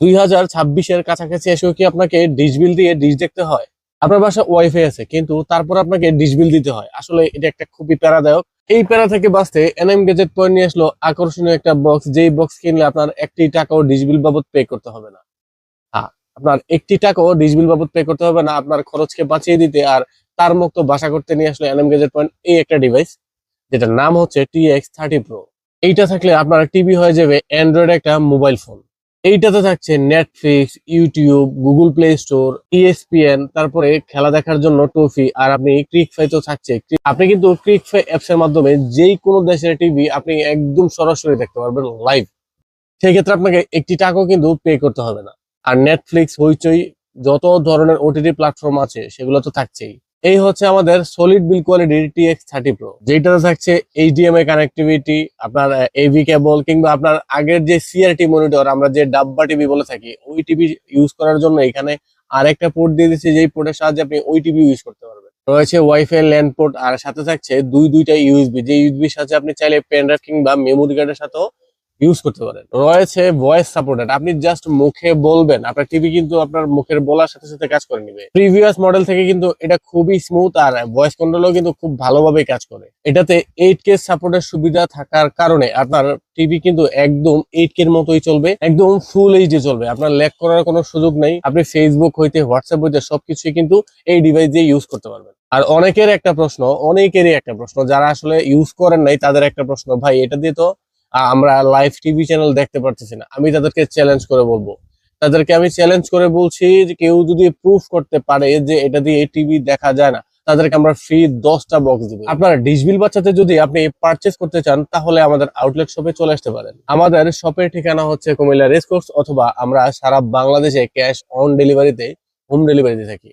দুই হাজার ছাব্বিশের কাছাকাছি এসেও কি আপনাকে ডিশ বিল দিয়ে ডিশ দেখতে হয়? আপনার বাসা ওয়াইফাই আছে, কিন্তু তারপর আপনাকে ডিশ বিল দিতে হয়। আসলে এটা একটা খুবই প্যারাদায়ক। এই প্যারা থেকে বাঁচতে এনএম গেজেট পয়েন্ট নিয়ে আসলো আকর্ষণীয় একটা বক্স। যেই বক্স কিনলে আপনার একটি টাকাও ডিশ বিল বাবদ পে করতে হবে না। হ্যাঁ আপনার একটি টাকাও ডিশ বিল বাবদ পে করতে হবে না। আপনার খরচকে বাঁচিয়ে দিতে আর তার মুক্ত বাসা করতে নিয়ে আসলো এনএম গেজেট পয়েন্ট এই একটা ডিভাইস, যেটার নাম হচ্ছে টি এক্স থার্টি প্রো। এইটা থাকলে আপনার টিভি হয়ে যাবে অ্যান্ড্রয়েড একটা মোবাইল ফোন। এইটাতে থাকছে Netflix YouTube Google Play Store ESPN তারপরে খেলা দেখার জন্য ট্রফি আর আপনি ক্রিক ফাই তো থাকছে। আপনি কিন্তু ক্রিক ফাই অ্যাপস এর মাধ্যমে যেই কোনো দেশের টিভি আপনি একদম সরাসরি দেখতে পারবেন লাইভ সেই ক্ষেত্রে আপনাকে একটি টাকাও কিন্তু পে করতে হবে না। আর নেটফ্লিক্স হইচই, যত ধরনের ওটিটি প্ল্যাটফর্ম আছে, সেগুলো তো থাকছেই। এই হচ্ছে আমাদের সলিড বিল কোয়ালিটির টিএক্স থার্টি প্রো যেটাতে থাকছে এইচডিএমআই কানেক্টিভিটি আপনার এভি কেবল কিংবা আপনার আগের যে সিআরটি মনিটর আমরা যে ডাব্বা টিভি বলে থাকি, ওই টিভি ইউজ করার জন্য এখানে আরেকটা পোর্ট দিয়ে দিচ্ছে যেই পোর্টের সাহায্যে আপনি ওই টিভি ইউজ করতে পারবেন। রয়েছে ওয়াইফাই ল্যান্ড পোর্ট আর সাথে থাকছে দুই দুইটা ইউএসবি যে ইউএসবির সাথে আপনি চাইলে পেন ড্রাইভ কিংবা মেমোরি কার্ডের সাথেও ইউজ করতে পারেন। রয়েছে ভয়েস সাপোর্টেড আপনি জাস্ট মুখে বলবেন, আপনার টিভি কিন্তু আপনার মুখের বলার সাথে সাথে কাজ করে নিবে। প্রিভিয়াস মডেল থেকে কিন্তু এটা খুবই স্মুথ আর ভয়েস কন্ট্রোলও কিন্তু খুব ভালোভাবে কাজ করে। এটাতে এইট কে সাপোর্টের সুবিধা থাকার কারণে আপনার টিভি কিন্তু একদম এইট কে এর মতোই চলবে, একদম ফুল এইচডি চলবে। আপনার ল্যাক করার কোনো সুযোগ নেই। আপনি ফেসবুক হইতে হোয়াটসঅ্যাপ হইতে সবকিছুই কিন্তু এই ডিভাইস দিয়ে ইউজ করতে পারবেন। আর অনেকের একটা প্রশ্ন, অনেকেরই একটা প্রশ্ন, যারা আসলে ইউজ করেন নাই, তাদের একটা প্রশ্ন, ভাই, এটা দিয়ে তো আমরা লাইভ টিভি চ্যানেল দেখতে পারতেছি না। আমি তাদেরকে চ্যালেঞ্জ করে বলব। তাদেরকে আমি চ্যালেঞ্জ করে বলছি যে কেউ যদি প্রুফ করতে পারে যে এটা দিয়ে টিভি দেখা যায় না, তাদেরকে আমরা ফ্রি দশটা বক্স দিব। আপনার ডিসবিল বাচ্চাতে যদি আপনি পারচেস করতে চান, তাহলে আমাদের আউটলেট শপে চলে আসতে পারেন। আমাদের শপের ঠিকানা হচ্ছে কুমিল্লা রেসকোর্স অথবা আমরা সারা বাংলাদেশে ক্যাশ অন ডেলিভারিতে হোম ডেলিভারিতে থাকি।